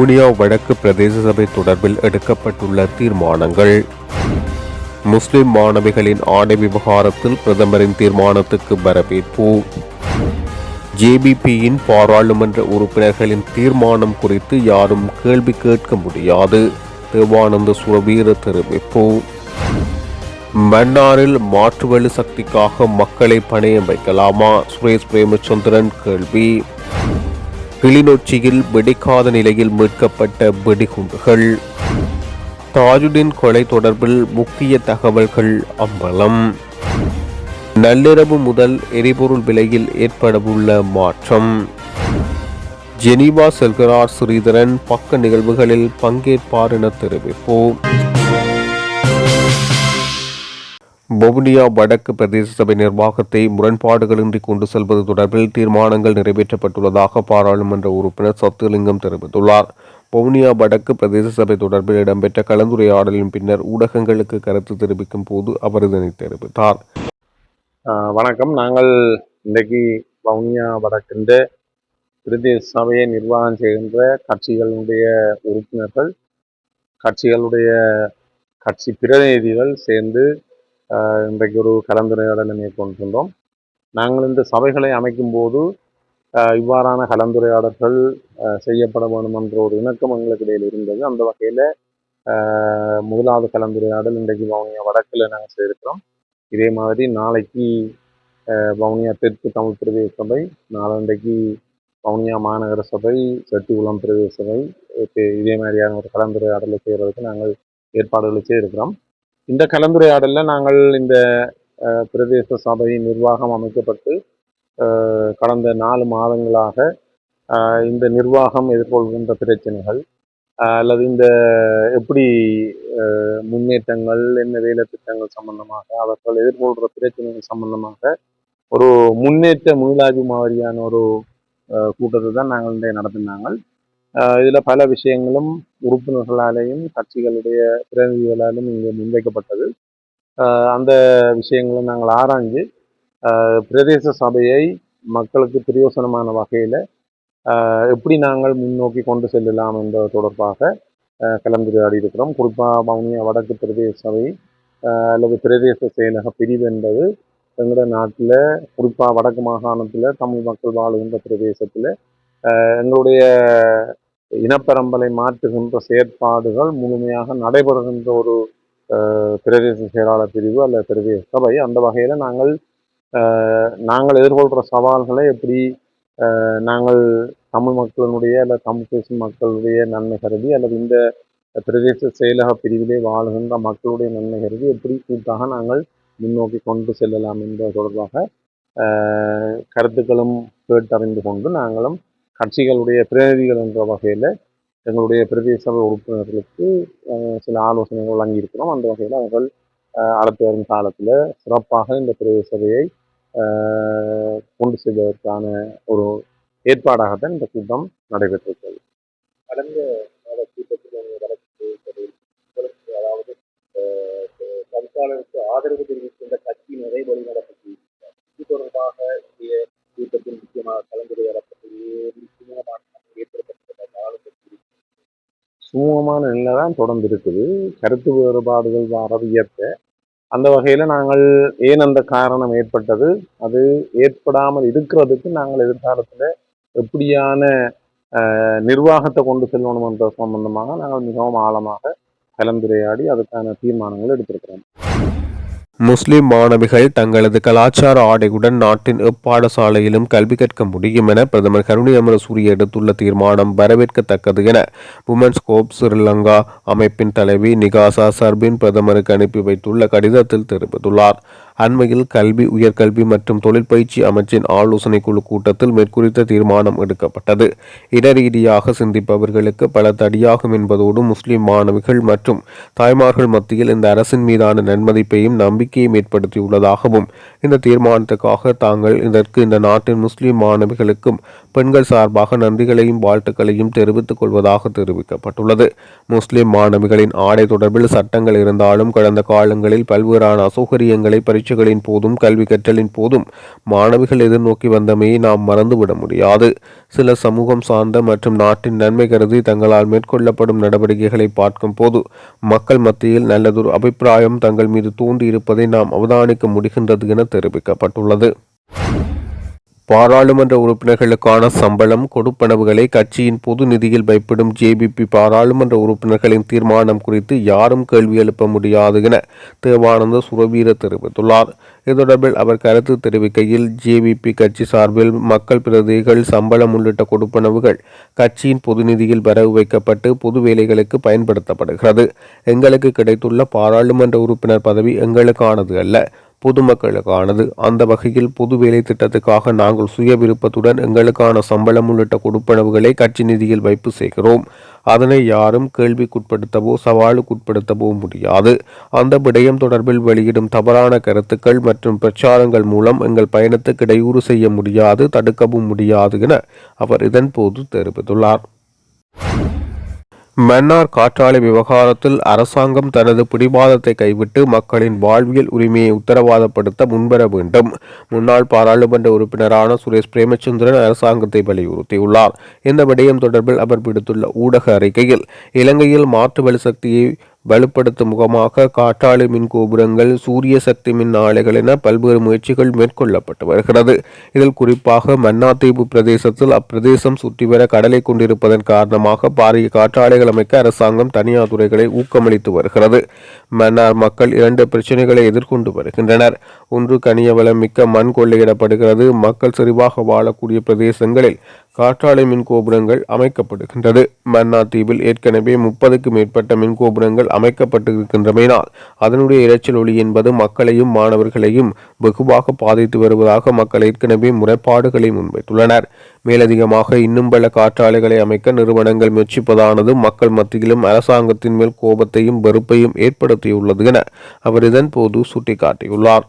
வவுனியா வடக்கு பிரதேச சபை தொடர்பில் எடுக்கப்பட்டுள்ள தீர்மானங்கள். முஸ்லிம் மாணவிகளின் ஆடை விவகாரத்தில் பிரதமரின் தீர்மானத்துக்கு வரவேற்பு. ஜேபிபியின் பாராளுமன்ற உறுப்பினர்களின் தீர்மானம் குறித்து யாரும் கேள்வி கேட்க முடியாது. தேவானந்த சுரவீர தெரிவிப்பு. மன்னாரில் மாற்றுவெளி சக்திக்காக மக்களை பணையம் வைக்கலாமா? சுரேஷ் பிரேமச்சந்திரன் கேள்வி. கிளிநொச்சியில் வெடிக்காத நிலையில் மீட்கப்பட்ட வெடிகுண்டுகள். தாஜுடின் கொலை தொடர்பில் முக்கிய தகவல்கள் அம்பலம். நள்ளிரவு முதல் எரிபொருள் விலையில் ஏற்படவுள்ள மாற்றம். ஜெனீவா செல்கிறார் ஸ்ரீதரன் பக்க நிகழ்வுகளில் பங்கேற்பார் என தெரிவிப்போம். வவுனியா வடக்கு பிரதேச சபை நிர்வாகத்தை முரண்பாடுகளின்றி கொண்டு செல்வது தொடர்பில் தீர்மானங்கள் நிறைவேற்றப்பட்டுள்ளதாக பாராளுமன்ற உறுப்பினர் சத்துலிங்கம் தெரிவித்துள்ளார். வவுனியா வடக்கு பிரதேச சபை தொடர்பில் இடம்பெற்ற கலந்துரையாடலின் பின்னர் ஊடகங்களுக்கு கருத்து தெரிவிக்கும் போது அவர் இதனை தெரிவித்தார். வணக்கம். நாங்கள் இன்றைக்கு வவுனியா வடக்கின்ற பிரதேச சபையை நிர்வாகம் செய்கின்ற கட்சிகளுடைய உறுப்பினர்கள் கட்சிகளுடைய கட்சி பிரதிநிதிகள் சேர்ந்து இன்றைக்கு ஒரு கலந்துரையாடலை மேற்கொண்டிருந்தோம். நாங்கள் இந்த சபைகளை அமைக்கும் போது இவ்வாறான கலந்துரையாடல்கள் செய்யப்பட வேண்டும் என்ற ஒரு இணக்கம் எங்களுக்கு இடையில் இருந்தது. அந்த வகையில் முதலாவது கலந்துரையாடல் இன்றைக்கு வவுனியா வடக்கில் நாங்கள் செய்திருக்கிறோம். இதே மாதிரி நாளைக்கு வவுனியா தெற்கு தமிழ் பிரதேச சபை நாளன்றைக்கு வவுனியா மாநகர சபை செட்டிகுளம் பிரதேச சபை இதே மாதிரியான ஒரு கலந்துரையாடலை செய்கிறதுக்கு நாங்கள் ஏற்பாடுகளை செய்திருக்கிறோம். இந்த கலந்துரையாடலில் நாங்கள் இந்த பிரதேச சபை நிர்வாகம் அமைக்கப்பட்டு கடந்த நாலு மாதங்களாக இந்த நிர்வாகம் எதிர்கொள்கின்ற பிரச்சனைகள் அல்லது இந்த எப்படி முன்னேற்றங்கள் என்ன வேலை திட்டங்கள் சம்பந்தமாக அவர்கள் எதிர்கொள்கிற பிரச்சனைகள் சம்பந்தமாக ஒரு முன்னேற்ற மீளாய்வு மாதிரியான ஒரு கூட்டத்தை தான் நாங்கள் இன்றைய நடத்தினாங்க இதில் பல விஷயங்களும் உறுப்பினர்களாலேயும் கட்சிகளுடைய பிரதிநிதிகளாலும் இங்கே முன்வைக்கப்பட்டது. அந்த விஷயங்களை நாங்கள் ஆராய்ஞ்சு பிரதேச சபையை மக்களுக்கு பிரயோசனமான வகையில் எப்படி நாங்கள் முன்னோக்கி கொண்டு செல்லலாம் என்பது தொடர்பாக கலந்துரையாடி இருக்கிறோம். குறிப்பாக வவுனியா வடக்கு பிரதேச சபை அல்லது பிரதேச செயலக பிரிவு என்பது எங்களோட நாட்டில் குறிப்பாக வடக்கு மாகாணத்தில் தமிழ் மக்கள் வாழுகின்ற பிரதேசத்தில் எங்களுடைய இனப்பரம்பலை மாற்றுகின்ற செயற்பாடுகள் முழுமையாக நடைபெறுகின்ற ஒரு பிரதேச செயலாளர் பிரிவு அல்லது பிரதேச சபை. அந்த வகையில் நாங்கள் நாங்கள் எதிர்கொள்கிற சவால்களை எப்படி நாங்கள் தமிழ் மக்களினுடைய அல்லது தமிழ் பேசும் மக்களுடைய நன்மை கருதி அல்லது இந்த பிரதேச செயலக பிரிவிலே வாழுகின்ற மக்களுடைய நன்மை கருதி எப்படி கூட்டாக நாங்கள் முன்னோக்கி கொண்டு செல்லலாம் என்பது தொடர்பாக கருத்துக்களும் கேட்டறிந்து கொண்டு நாங்களும் கட்சிகளுடைய பிரதிநிதிகள் என்ற வகையில் எங்களுடைய பிரதேச சபை உறுப்பினர்களுக்கு சில ஆலோசனைகள் வழங்கியிருக்கிறோம். அந்த வகையில் அவர்கள் அடுத்து வரும் காலத்தில் சிறப்பாக இந்த பிரதேச சபையை கொண்டு செல்வதற்கான ஒரு ஏற்பாடாகத்தான் இந்த கூட்டம் நடைபெற்றிருக்கிறது. கடந்த மாத கூட்டத்தில் வழக்கு அதாவது தற்காலத்துக்கு ஆதரவு தெரிவிக்கின்ற கட்சியினரை வழிநடத்தி இது தொடர்பாக இந்திய கூட்டத்தில் முக்கியமாக கலந்துரையாடப்பட்டு முக்கியமான ஏற்படுத்தப்பட்ட காலத்தில் சுமூகமான நிலை தான் தொடர்ந்து இருக்குது கருத்து வேறுபாடுகள் வர இயற்கை அந்த வகையில் நாங்கள் ஏன் அந்த காரணம் ஏற்பட்டது? அது ஏற்படாமல் இருக்கிறதுக்கு நாங்கள் எதிர்காலத்தில் எப்படியான நிர்வாகத்தை கொண்டு செல்லணும் என்ற சம்பந்தமாக நாங்கள் மிகவும் ஆழமாக கலந்துரையாடி அதுக்கான தீர்மானங்கள் எடுத்திருக்கிறோம். முஸ்லிம் மாணவிகள் தங்களது கலாச்சார ஆடையுடன் நாட்டின் எப்பாடசாலையிலும் கல்வி கற்க முடியும் என பிரதமர் கருணியமர அமரசூரிய எடுத்துள்ள தீர்மானம் வரவேற்கத்தக்கது என உமன்ஸ் கோப் ஸ்ரீலங்கா அமைப்பின் தலைவி நிகாசா சர்பின் பிரதமருக்கு அனுப்பி வைத்துள்ள கடிதத்தில் தெரிவித்துள்ளார். அண்மையில் கல்வி உயர்கல்வி மற்றும் தொழிற்பயிற்சி அமைச்சின் ஆலோசனை குழு கூட்டத்தில் மேற்குறித்த தீர்மானம் எடுக்கப்பட்டது. இடரீதியாக சிந்திப்பவர்களுக்கு பல தடியாகும் என்பதோடு முஸ்லிம் மாணவிகள் மற்றும் தாய்மார்கள் மத்தியில் இந்த அரசின் மீதான நன்மதிப்பையும் நம்பிக்கையும் ஏற்படுத்தியுள்ளதாகவும் இந்த தீர்மானத்துக்காக தாங்கள் இதற்கு இந்த நாட்டின் முஸ்லிம் மாணவிகளுக்கும் பெண்கள் சார்பாக நன்றிகளையும் வாழ்த்துக்களையும் தெரிவித்துக் கொள்வதாக தெரிவிக்கப்பட்டுள்ளது. முஸ்லிம் மாணவிகளின் ஆடை தொடர்பில் சட்டங்கள் இருந்தாலும் கடந்த காலங்களில் பல்வேறான அசௌகரியங்களை பரிச்சு முயற்சிகளின் போதும் கல்வி கற்றலின் போதும் மாணவிகள் எதிர்நோக்கி வந்தமையை நாம் மறந்துவிட முடியாது. சில சமூகம் சார்ந்த மற்றும் நாட்டின் நன்மை கருதி தங்களால் மேற்கொள்ளப்படும் நடவடிக்கைகளை பார்க்கும் போது மக்கள் மத்தியில் நல்லதொரு அபிப்பிராயம் தங்கள் மீது தூண்டி இருப்பதை நாம் அவதானிக்க முடிகின்றது என தெரிவிக்கப்பட்டுள்ளது. பாராளுமன்ற உறுப்பினர்களுக்கான சம்பளம் கொடுப்பனவுகளை கட்சியின் பொது நிதியில் வைப்பிடும் ஜேபிபி பாராளுமன்ற உறுப்பினர்களின் தீர்மானம் குறித்து யாரும் கேள்வி எழுப்ப முடியாது என தேவானந்த சுரவீர தெரிவித்துள்ளார். இது தொடர்பில் அவர் கருத்து தெரிவிக்கையில் ஜேவிபி கட்சி சார்பில் மக்கள் பிரதிகள் சம்பளம் உள்ளிட்ட கொடுப்பனவுகள் கட்சியின் பொது நிதியில் வரவு வைக்கப்பட்டு பொது வேலைகளுக்கு பயன்படுத்தப்படுகிறது. எங்களுக்கு கிடைத்துள்ள பாராளுமன்ற உறுப்பினர் பதவி எங்களுக்கானது அல்ல. பொதுமக்களுக்கானது. அந்த வகையில் பொது வேலை திட்டத்துக்காக நாங்கள் சுய விருப்பத்துடன் எங்களுக்கான சம்பளம் உள்ளிட்ட கொடுப்பனவுகளை கட்சி நிதியில் வைப்பு செய்கிறோம். அதனை யாரும் கேள்விக்குட்படுத்தவோ சவாலுக்குட்படுத்தவோ முடியாது. அந்த விடயம் தொடர்பில் வெளியிடும் தவறான கருத்துக்கள் மற்றும் பிரச்சாரங்கள் மூலம் எங்கள் பயணத்துக்கு இடையூறு செய்ய முடியாது தடுக்கவும் முடியாது என அவர் இதன்போது தெரிவித்துள்ளார். மன்னார் காற்றாலை விவகாரத்தில் அரசாங்கம் தனது பிடிவாதத்தை கைவிட்டு மக்களின் வாழ்வியல் உரிமையை உத்தரவாதப்படுத்த முன்வர வேண்டும். முன்னாள் பாராளுமன்ற உறுப்பினரான சுரேஷ் பிரேமச்சந்திரன் அரசாங்கத்தை வலியுறுத்தியுள்ளார். இந்த விடயம் தொடர்பில் அவர் விடுத்துள்ள ஊடக அறிக்கையில் இலங்கையில் மாற்று வலுசக்தியை வலுப்படுத்தும் முகமாக காற்றாலை மின் கோபுரங்கள் சூரிய சக்தி மின் ஆலைகள் என பல்வேறு முயற்சிகள் மேற்கொள்ளப்பட்டு வருகிறது. இதில் குறிப்பாக மன்னாத்தீவு பிரதேசத்தில் அப்பிரதேசம் சுற்றி வர கடலை கொண்டிருப்பதன் காரணமாக பாரிய காற்றாலைகள் அமைக்க அரசாங்கம் தனியார் துறைகளை ஊக்கமளித்து வருகிறது. மன்னார் மக்கள் இரண்டு பிரச்சனைகளை எதிர்கொண்டு வருகின்றனர். ஒன்று கனியவளம் மிக்க மண் கொள்ளையிடப்படுகிறது. மக்கள் செறிவாக வாழக்கூடிய பிரதேசங்களில் காற்றாலை மின் கோபுரங்கள் அமைக்கப்படுகின்றது. மன்னா தீவில் ஏற்கனவே முப்பதுக்கு மேற்பட்ட மின் கோபுரங்கள் அமைக்கப்பட்டிருக்கின்றமையினால் அதனுடைய இரைச்சல் ஒளி என்பது மக்களையும் மாணவர்களையும் வெகுவாக பாதித்து வருவதாக மக்கள் ஏற்கனவே முறைப்பாடுகளை முன்வைத்துள்ளனர். மேலதிகமாக இன்னும் பல காற்றாலைகளை அமைக்க நிறுவனங்கள் முயற்சிப்பதானது மக்கள் மத்தியிலும் அரசாங்கத்தின் மேல் கோபத்தையும் வெறுப்பையும் ஏற்படுத்தியுள்ளது என அவர் இதன்போது சுட்டிக்காட்டியுள்ளார்.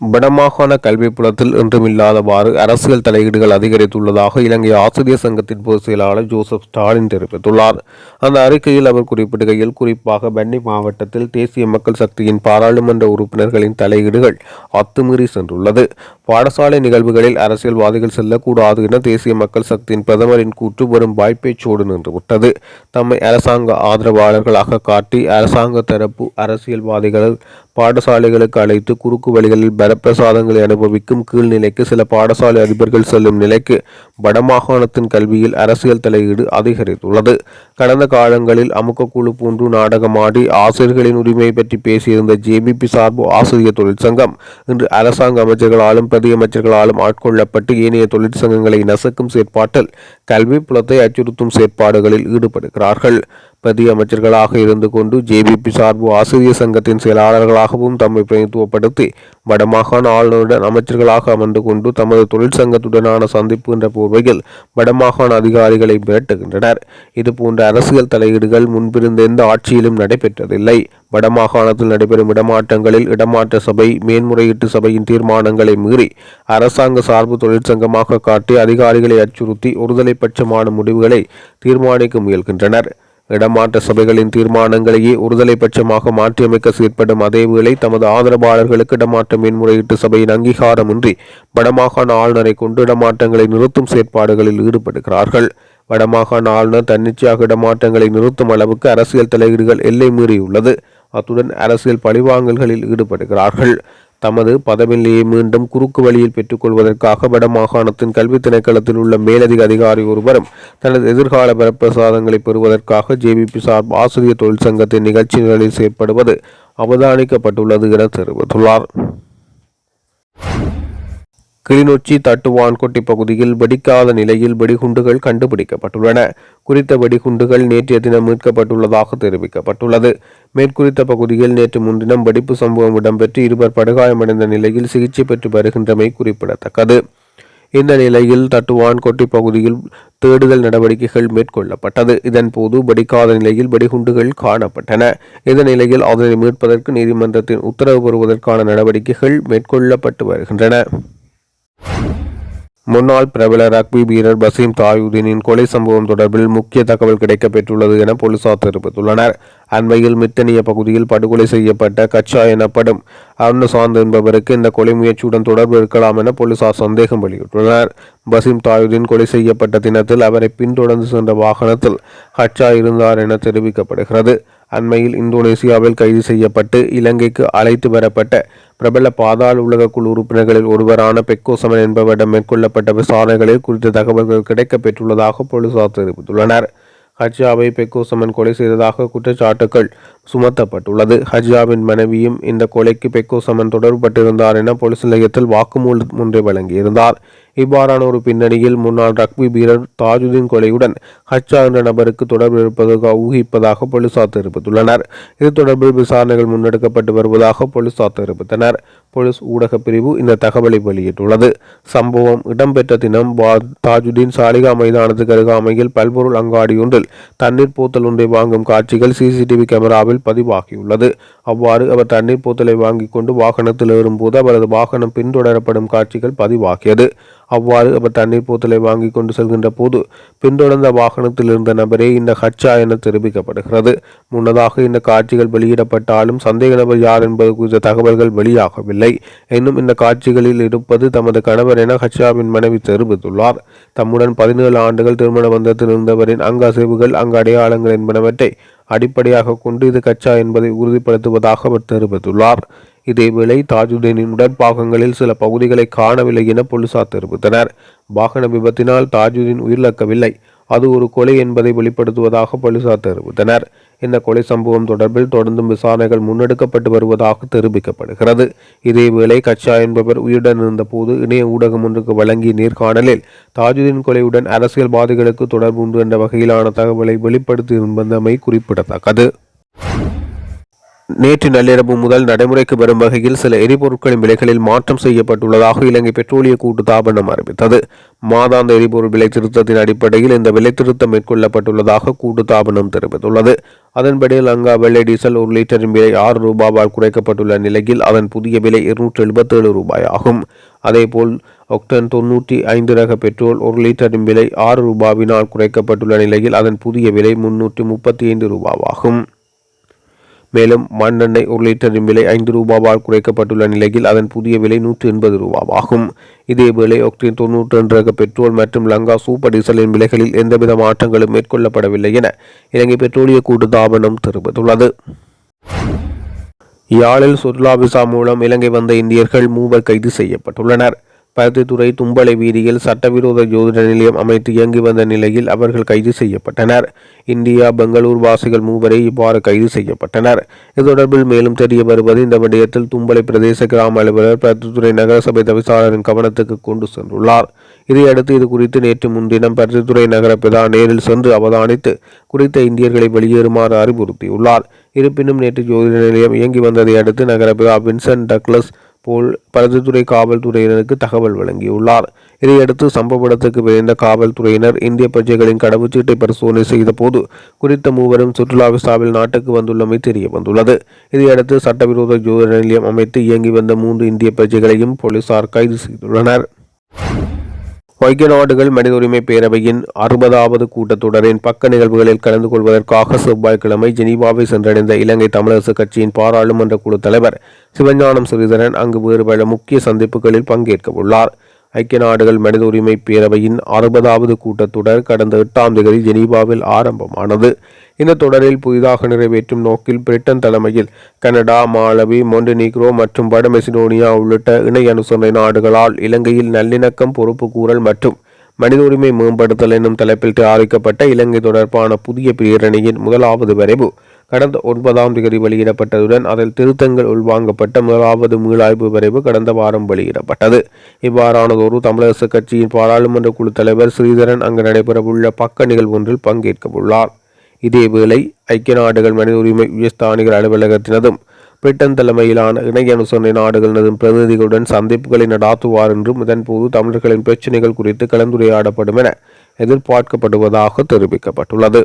வடமாகாண கல்வி புலத்தில் இன்றுமில்லாதவாறு அரசியல் தலையீடுகள் அதிகரித்துள்ளதாக இலங்கை ஆசிரியர் சங்கத்தின் பொதுச் செயலாளர் ஜோசப் ஸ்டாலின் தெரிவித்துள்ளார். அந்த அறிக்கையில் அவர் குறிப்பிடுகையில் குறிப்பாக பன்னி மாவட்டத்தில் தேசிய மக்கள் சக்தியின் பாராளுமன்ற உறுப்பினர்களின் தலையீடுகள் அத்துமீறி சென்றுள்ளது. பாடசாலை நிகழ்வுகளில் அரசியல்வாதிகள் செல்லக்கூடாது என தேசிய மக்கள் சக்தியின் பிரதமரின் கூற்று வரும் வாய்ப்பேச்சோடு நின்றுவிட்டது. தம்மை அரசாங்க ஆதரவாளர்களாக காட்டி அரசாங்க தரப்பு அரசியல்வாதிகள் பாடசாலைகளுக்கு அழைத்து குறுக்கு வழிகளில் பலப்பிரசாதங்களை அனுபவிக்கும் கீழ்நிலைக்கு சில பாடசாலை அதிபர்கள் செல்லும் நிலைக்கு வடமாகாணத்தின் கல்வியில் அரசியல் தலையீடு அதிகரித்துள்ளது. கடந்த காலங்களில் அமுக்கக்குழு போன்று நாடகமாடி ஆசிரியர்களின் உரிமை பற்றி பேசியிருந்த ஜேபிபி சார்பு ஆசிரியர் தொழிற்சங்கம் இன்று அரசாங்க அமைச்சர்களாலும் பிரதி அமைச்சர்களாலும் ஆட்கொள்ளப்பட்டு ஏனைய தொழிற்சங்கங்களை நசுக்கும் செயற்பாட்டில் கல்வி புலத்தை அச்சுறுத்தும் செயற்பாடுகளில் ஈடுபடுகிறார்கள். பிரதி அமைச்சர்களாக இருந்து கொண்டு ஜேபிபி சார்பு ஆசிரியர் சங்கத்தின் செயலாளர்களாகவும் தம்மை பிரதித்துவப்படுத்தி வடமாகாண ஆளுநருடன் அமைச்சர்களாக அமர்ந்து கொண்டு தமது தொழிற்சங்கத்துடனான சந்திப்பு என்ற போர்வையில் வடமாகாண அதிகாரிகளை மிரட்டுகின்றனர். இதுபோன்ற அரசியல் தலையீடுகள் முன்பிருந்த எந்த ஆட்சியிலும் நடைபெற்றதில்லை. வடமாகாணத்தில் நடைபெறும் இடமாற்றங்களில் இடமாற்ற சபை மேன்முறையீட்டு சபையின் தீர்மானங்களை மீறி அரசாங்க சார்பு தொழிற்சங்கமாக காட்டி அதிகாரிகளை அச்சுறுத்தி ஒருதலை பட்சமான முடிவுகளை தீர்மானிக்க முயல்கின்றனர். இடமாற்ற சபைகளின் தீர்மானங்களையே ஒருதலை பட்சமாக மாற்றியமைக்க செயற்படும் அதேவேளை தமது ஆதரவாளர்களுக்கு இடமாற்ற மேன்முறையீட்டு சபையின் அங்கீகாரமின்றி வடமாகாண ஆளுநரை கொண்டு இடமாற்றங்களை நிறுத்தும் செயற்பாடுகளில் ஈடுபடுகிறார்கள். வடமாகாண ஆளுநர் தன்னிச்சையாக இடமாற்றங்களை நிறுத்தும் அளவுக்கு அரசியல் தலையீடுகள் எல்லை மீறியுள்ளது. அத்துடன் அரசியல் பழிவாங்கல்களில் ஈடுபடுகிறார்கள். தமது பதவியிலேயே மீண்டும் குறுக்கு வழியில் பெற்றுக்கொள்வதற்காக வடமாகாணத்தின் கல்வி திணைக்களத்தில் உள்ள மேலதிக அதிகாரி ஒருவரும் தனது எதிர்கால வரப்பிரசாதங்களை பெறுவதற்காக ஜேபிபி சார்பு ஆசிரியர் தொழிற்சங்கத்தின் நிகழ்ச்சிகளில் செயற்படுவது அவதானிக்கப்பட்டுள்ளது என தெரிவித்துள்ளார். கிளிநொச்சி தட்டுவான்கொட்டி பகுதியில் வெடிக்காத நிலையில் வெடிகுண்டுகள் கண்டுபிடிக்கப்பட்டுள்ளன. குறித்த வெடிகுண்டுகள் நேற்றைய தினம் மீட்கப்பட்டுள்ளதாக தெரிவிக்கப்பட்டுள்ளது. மேற்குறித்த பகுதியில் நேற்று முன்தினம் வெடிப்பு சம்பவம் இடம்பெற்று இருவர் படுகாயமடைந்த நிலையில் சிகிச்சை பெற்று வருகின்றமை குறிப்பிடத்தக்கது. இந்த நிலையில் தட்டுவான்கொட்டி பகுதியில் தேடுதல் நடவடிக்கைகள் மேற்கொள்ளப்பட்டது. இதன்போது வெடிக்காத நிலையில் வெடிகுண்டுகள் காணப்பட்டன. இந்த நிலையில் அதனை மீட்பதற்கு நீதிமன்றத்தின் உத்தரவு பெறுவதற்கான நடவடிக்கைகள் மேற்கொள்ளப்பட்டு வருகின்றன. முன்னாள் பிரபல ரக்பி வீரர் பசீம் தாயுதீனின் கொலை சம்பவம் தொடர்பில் முக்கிய தகவல் கிடைக்கப்பெற்றுள்ளது என போலீசார் தெரிவித்துள்ளனர். அண்மையில் மித்தனிய பகுதியில் படுகொலை செய்யப்பட்ட கச்சா எனப்படும் அருணசாந்த் என்பவருக்கு இந்த கொலை முயற்சியுடன் தொடர்பு இருக்கலாம் என போலீசார் சந்தேகம் வெளியிட்டுள்ளனர். பசீம் தாயுதீன் கொலை செய்யப்பட்ட தினத்தில் அவரை பின்தொடர்ந்து சென்ற வாகனத்தில் ஹச்சா இருந்தார் என தெரிவிக்கப்படுகிறது. அண்மையில் இந்தோனேசியாவில் கைது செய்யப்பட்டு இலங்கைக்கு அழைத்து வரப்பட்ட பிரபல பாதாள உலக குழு உறுப்பினர்களில் ஒருவரான பெக்கோசமன் என்பவரிடம் மேற்கொள்ளப்பட்ட விசாரணைகளில் குறித்த தகவல்கள் கிடைக்கப் பெற்றுள்ளதாக போலீசார் தெரிவித்துள்ளனர். ஹஜ்ஜாவை பெக்கோசமன் கொலை செய்ததாக குற்றச்சாட்டுகள் சுமத்தப்பட்டுள்ளது. ஹஜ்ஜாவின் மனைவியும் இந்த கொலைக்கு பெக்கோசமன் தொடர்பட்டிருந்தார் என போலீஸ் நிலையத்தில் வாக்குமூலம் ஒன்றை வழங்கியிருந்தார். இவ்வாறான ஒரு பின்னணியில் முன்னாள் ரக்பி வீரர் தாஜுதீன் கொலையுடன் ஹச்சா என்ற நபருக்கு தொடர்பு இருப்பதாக ஊகிப்பதாக போலீசார் தெரிவித்துள்ளனர். இது தொடர்பில் விசாரணைகள் முன்னெடுக்கப்பட்டு வருவதாக போலீசார் தெரிவித்தனர். போலீஸ் ஊடக பிரிவு இந்த தகவலை வெளியிட்டுள்ளது. சம்பவம் இடம்பெற்ற தினம் தாஜுதீன் சாலிகா மைதானத்துக்கு அருகாமையில் பல்பொருள் அங்காடி ஒன்றில் தண்ணீர் போத்தல் ஒன்றை வாங்கும் காட்சிகள் சிசிடிவி கேமராவில் பதிவாகியுள்ளது. அவ்வாறு அவர் தண்ணீர் போத்தலை வாங்கிக் கொண்டு வாகனத்தில் ஏறும்போது அவரது வாகனம் பின்தொடரப்படும் காட்சிகள் பதிவாகியது. அவ்வாறு அவர் தண்ணீர் போத்தலை வாங்கி கொண்டு செல்கின்ற போது பின்தொடர்ந்த வாகனத்தில் இருந்த நபரே இந்த ஹச்சா என தெரிவிக்கப்படுகிறது. முன்னதாக இந்த காட்சிகள் வெளியிடப்பட்டாலும் சந்தேக நபர் யார் என்பது குறித்த தகவல்கள் வெளியாகவில்லை. இன்னும் இந்த காட்சிகளில் இருப்பது தமது கணவர் என ஹச்சாவின் மனைவி தெரிவித்துள்ளார். தம்முடன் பதினேழு ஆண்டுகள் திருமண பந்தத்தில் இருந்தவரின் அங்க அசைவுகள் அங்கு அடையாளங்கள் என்பனவற்றை அடிப்படையாக கொண்டு இது கச்சா என்பதை உறுதிப்படுத்துவதாக அவர் தெரிவித்துள்ளார். இதேவேளை தாஜுதீனின் உடற்பாகங்களில் சில பகுதிகளை காணவில்லை என போலீசார் தெரிவித்தனர். வாகன விபத்தினால் தாஜுதீன் உயிரிழக்கவில்லை. அது ஒரு கொலை என்பதை வெளிப்படுத்துவதாக போலீசார் தெரிவித்தனர். இந்த கொலை சம்பவம் தொடர்பில் தொடர்ந்தும் விசாரணைகள் முன்னெடுக்கப்பட்டு வருவதாக தெரிவிக்கப்படுகிறது. இதேவேளை கச்சா என்பவர் உயிருடன் இருந்தபோது இணைய ஊடகம் ஒன்றுக்கு வழங்கிய நேர்காணலில் தாஜுதீன் கொலையுடன் அரசியல்வாதிகளுக்கு தொடர்பு உண்டு என்ற வகையிலான தகவலை வெளிப்படுத்தியிருந்தமை குறிப்பிடத்தக்கது. நேற்று நள்ளிரவு முதல் நடைமுறைக்கு வரும் வகையில் சில எரிபொருட்களின் விலைகளில் மாற்றம் செய்யப்பட்டுள்ளதாக இலங்கை பெட்ரோலிய கூட்டு தாபனம் அறிவித்தது. மாதாந்த எரிபொருள் விலை திருத்தத்தின் அடிப்படையில் இந்த விலை திருத்தம் மேற்கொள்ளப்பட்டுள்ளதாக கூட்டு தாபனம் தெரிவித்துள்ளது. அதன்படி லங்கா வெள்ளை டீசல் ஒரு லிட்டரின் விலை ஆறு ரூபாவால் குறைக்கப்பட்டுள்ள நிலையில் அதன் புதிய விலை இருநூற்றி எழுபத்தேழு ரூபாய் ஆகும் அதேபோல் ஒக்டன் தொன்னூற்றி ஐந்து ரக பெட்ரோல் ஒரு லிட்டரின் விலை ஆறு ரூபாவினால் குறைக்கப்பட்டுள்ள நிலையில் அதன் புதிய விலை முன்னூற்றி முப்பத்தி ஐந்து ரூபாவாகும். மேலும் மண்ணெண்ணெய் ஒரு லிட்டரின் விலை ஐந்து ரூபாவால் குறைக்கப்பட்டுள்ள நிலையில் அதன் புதிய விலை நூற்றி எண்பது ரூபாவாகும். இதேவேளை ஒக்டின் தொன்னூற்றி ரெண்டு ரக பெட்ரோல் மற்றும் லங்கா சூப்பர் டீசலின் விலைகளில் எந்தவித மாற்றங்களும் மேற்கொள்ளப்படவில்லை என இலங்கை பெட்ரோலிய கூட்டு தாபனம் தெரிவித்துள்ளது. யாழில் சுற்றுலா விசா மூலம் இலங்கை வந்த இந்தியர்கள் மூவர் கைது செய்யப்பட்டுள்ளனர். பருத்தித்துறை தும்பளை வீதியில் சட்டவிரோத ஜோதிட நிலையம் அமைத்து இயங்கி வந்த நிலையில் அவர்கள் கைது செய்யப்பட்டனர். இந்தியா பெங்களூர் வாசிகள் மூவரை இவ்வாறு கைது செய்யப்பட்டனர். இது தொடர்பில் மேலும் தெரிய வருவது இந்த விடயத்தில் தும்பளை பிரதேச கிராம அலுவலர் பருத்தித்துறை நகரசபை தவிசாளரின் கவனத்துக்கு கொண்டு சென்றுள்ளார். இதையடுத்து இது குறித்து நேற்று முன்தினம் பருத்தித்துறை நகர நேரில் சென்று அவதானித்து குறித்த இந்தியர்களை வெளியேறுமாறு அறிவுறுத்தியுள்ளார். இருப்பினும் நேற்று ஜோதிட நிலையம் இயங்கி வந்ததை அடுத்து நகர பிரதா வின்சென்ட் டக்ளஸ் போல் பருத்தித்துறை காவல்துறையினருக்கு தகவல் வழங்கியுள்ளார். இதையடுத்து சம்பவ இடத்துக்கு விரைந்த காவல்துறையினர் இந்திய பிரஜைகளின் கடவுச்சீட்டை பரிசோதனை செய்த போது குறித்த மூவரும் சுற்றுலா விசாவில் நாட்டுக்கு வந்துள்ளமை தெரிய வந்துள்ளது இதையடுத்து சட்டவிரோத ஜோதிட நிலையம் அமைத்து இயங்கி வந்த மூன்று இந்திய பிரஜைகளையும் போலீசார் கைது செய்துள்ளனர். ஐக்கிய நாடுகள் மனித உரிமை பேரவையின் அறுபதாவது கூட்டத்தொடரின் பக்க நிகழ்வுகளில் கலந்து கொள்வதற்காக செவ்வாய்க்கிழமை ஜெனீவாவை சென்றடைந்த இலங்கை தமிழரசு கட்சியின் பாராளுமன்ற குழு தலைவர் சிவஞானம் ஸ்ரீதரன் அங்கு வேறு பல முக்கிய சந்திப்புகளில் பங்கேற்க உள்ளார். ஐக்கிய நாடுகள் மனித உரிமை பேரவையின் அறுபதாவது கூட்டத்தொடர் கடந்த எட்டாம் தேதி ஜெனீவாவில் ஆரம்பமானது. இந்த தொடரில் புதிதாக நிறைவேற்றும் நோக்கில் பிரிட்டன் தலைமையில் கனடா மாலவி மொண்டனிக்ரோ மற்றும் வட மெசிடோனியா உள்ளிட்ட இணை அனுசரணை நாடுகளால் இலங்கையில் நல்லிணக்கம் பொறுப்பு கூறல் மற்றும் மனித உரிமை மேம்படுத்தல் என்னும் தலைப்பில் தயாரிக்கப்பட்ட இலங்கை தொடர்பான புதிய பிரேரணையின் முதலாவது வரைவு கடந்த ஒன்பதாம் தேதி வெளியிடப்பட்டதுடன் அதில் திருத்தங்கள் உள்வாங்கப்பட்ட முதலாவது மீளாய்வு வரைவு கடந்த வாரம் வெளியிடப்பட்டது. இவ்வாறானதொரு தமிழரசு கட்சியின் பாராளுமன்ற குழு தலைவர் ஸ்ரீதரன் அங்கு நடைபெறவுள்ள பக்க நிகழ்வொன்றில் பங்கேற்கவுள்ளார். இதேவேளை ஐக்கிய நாடுகள் மனித உரிமை உயர்ஸ்தானிகள் அலுவலகத்தினதும் பிரிட்டன் தலைமையிலான இணை அனுசரணை நாடுகளினதும் பிரதிநிதிகளுடன் சந்திப்புகளை நடாத்துவார் என்றும் இதன்போது தமிழர்களின் பிரச்சினைகள் குறித்து கலந்துரையாடப்படும் என எதிர்பார்க்கப்படுவதாக தெரிவிக்கப்பட்டுள்ளது.